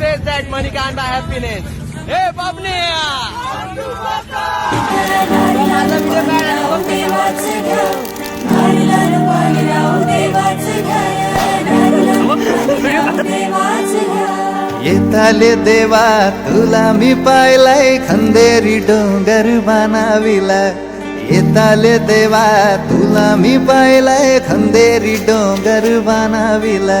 says that money can't buy happiness. Hey, Babni! येताले देवा तुला मी पाहिलाय खंदेरी डोंगर बनाविला येताले देवा तुला मी पाहिलाय खंदेरी डोंगर बनाविला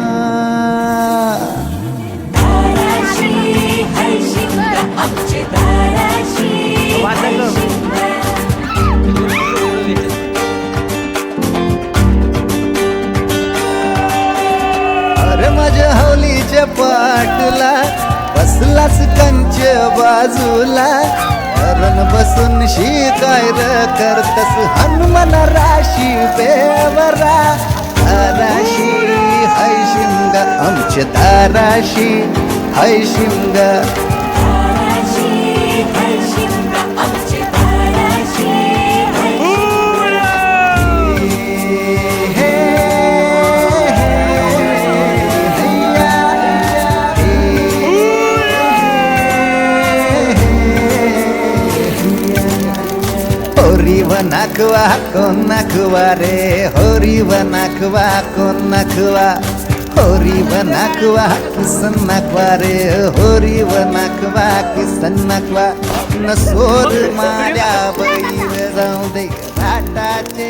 पाटला बसलाच कंच बाजूला. करण बसून शिकाय र करतस हनुमान राशी बेवरा. दाराशी हाय शिंग आमचे दाराशी हाय शिमगा होरी व नाखवा कोण नाखवा रे? होरी व नाखवा कोण नाखवा? होरी व नाखवा किसन नाखवा रे? होरी व नाखवा किसन नाखवा? न सोर माड्या बैर जाऊ दे घाटाचे